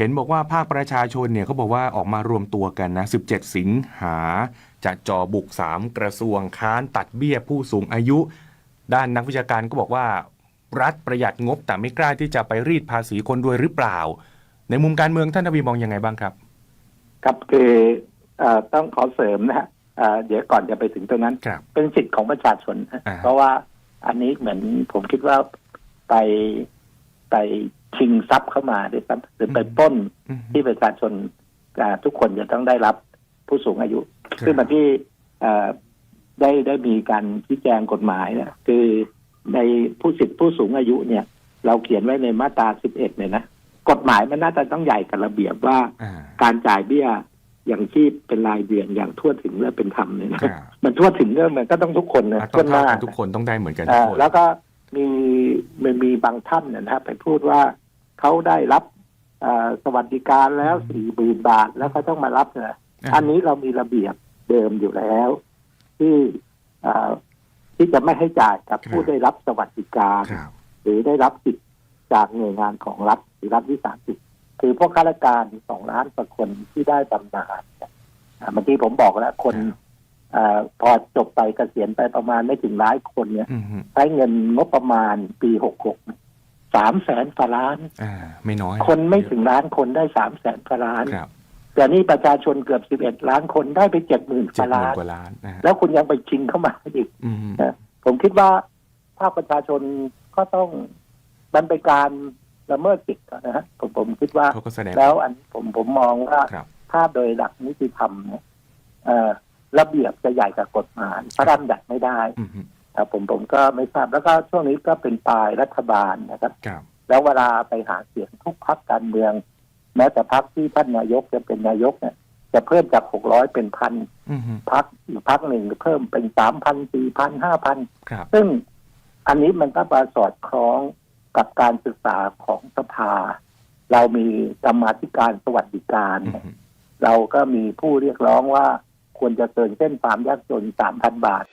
เห็นบอกว่าภาคประชาชนเนี่ยเขาบอกว่าออกมารวมตัวกันนะ 17 สิงหาจะจอบุก 3 กระทรวงค้านตัดเบี้ยผู้สูงอายุ ด้านนักวิชาการก็บอกว่า รัฐประหยัดงบแต่ไม่กล้าที่จะไปรีดภาษีคนรวยหรือเปล่า ในมุมการเมืองท่านทวีมองยังไงบ้างครับ ครับคือเอ่อต้องขอเสริมนะฮะเอ่อเดี๋ยวก่อนจะไปถึงตรงนั้นครับเป็นสิทธิ์ของประชาชนฮะอ่าเพราะว่าอันนี้เหมือนผมคิดว่าไปไป ชิงทรัพย์เข้ามาด้วยซ้ำหรือไปปล้นอืมที่ประชาชนอ่าทุกคนจะต้องได้รับผู้สูงอายุครับซึ่งมาที่เอ่อได้ได้มีการชี้แจงกฎหมายเนี่ยคือในผู้สิทธิผู้สูงอายุเนี่ย เราเขียนไว้ในมาตรา 11เนี่ยนะ กฎหมายมันน่าจะต้องใหญ่กับระเบียบว่าอ่าการจ่ายเบี้ยอย่างชีพเป็นรายเดือนอย่างทั่วถึงและเป็นธรรมเนี่ยนะครับอ่ามันทั่วถึงก็มันก็ต้องทุกคนนะต้ทั่อวงหเท่าน้ากันทุกคนต้องได้เหมือนกันทุเอ่กอคนแล้วก็ มีมันมีบางท่านเนยนะครับไปพูดว่าเขาได้รับเอ่อสวัสดิการแล้วสี่หมื่นบาทแล้วเขาต้องมารับนะอันนี้เรามีระเบียบเดิมอยู่แล้ว ที่เอ่อที่จะไม่ให้จ่ายกับผู้ได้รับสวัสดิการครับหรือได้รับสิทธิ์จากหน่วยงานของรัฐหรือรัฐวิสาหกิจคือพวกข้าราชการสองล้านกว่าคนที่ได้บำนาญเนี่ยอ่าเมื่อกี้ผมบอกแล้วคนเออพอจบไปเกษียณไปประมาณไม่ถึงร้อยคนเนี่ยอืมฮึใช้เงินงบประมาณปีหกหกสามแสนกว่าล้านอ่าไม่น้อย คนไม่ถึงล้านคนได้สามแสนกว่าล้านครับแต่นี่ประชาชนเกือบสิบเอ็ดล้านคนได้ไปเจ็ดหมื่นกเจ็ดว่าหมื่ล้านนกว่าล้านนะฮะแล้วคุณยังไปชิงเข้ามาอีกอืมผมคิดว่าภาคประชาชนก็ต้องมันเป็นการละเมิดสิทธิ์นะฮะผมผมคิดว่าเขาก็แสดงแล้วอันผมผมมองว่าครับถ้าโดยหลักนิติธรรมเนี่ยเอ่อ ระเบียบจะใหญ่กับกฎหมายพระราชบัญญัติไม่ได้อืมฮึครับผมผมก็ไม่ทราบแล้วก็ช่วงนี้ก็เป็นปลายรัฐบาลนะครับครับ แล้วเวลาไปหาเสียงทุกพักการเมือง แม้แต่พักที่ท่านนายกจะเป็นนายกเนี่ยจะเพิ่มจากหกร้อยเป็นพันอืมฮึพักอีกพักหนึ่งเพิ่มเป็นสามพันสี่พันห้าพันครับซึ่งอันนี้มันก็มาสอดคล้องกับการศึกษาของสภา เรามีกรรมาธิการสวัสดิการอืมเนี่ยฮึเราก็มีผู้เรียกร้องว่า ควรจะเกินเส้นความยากจน 3,000 บาท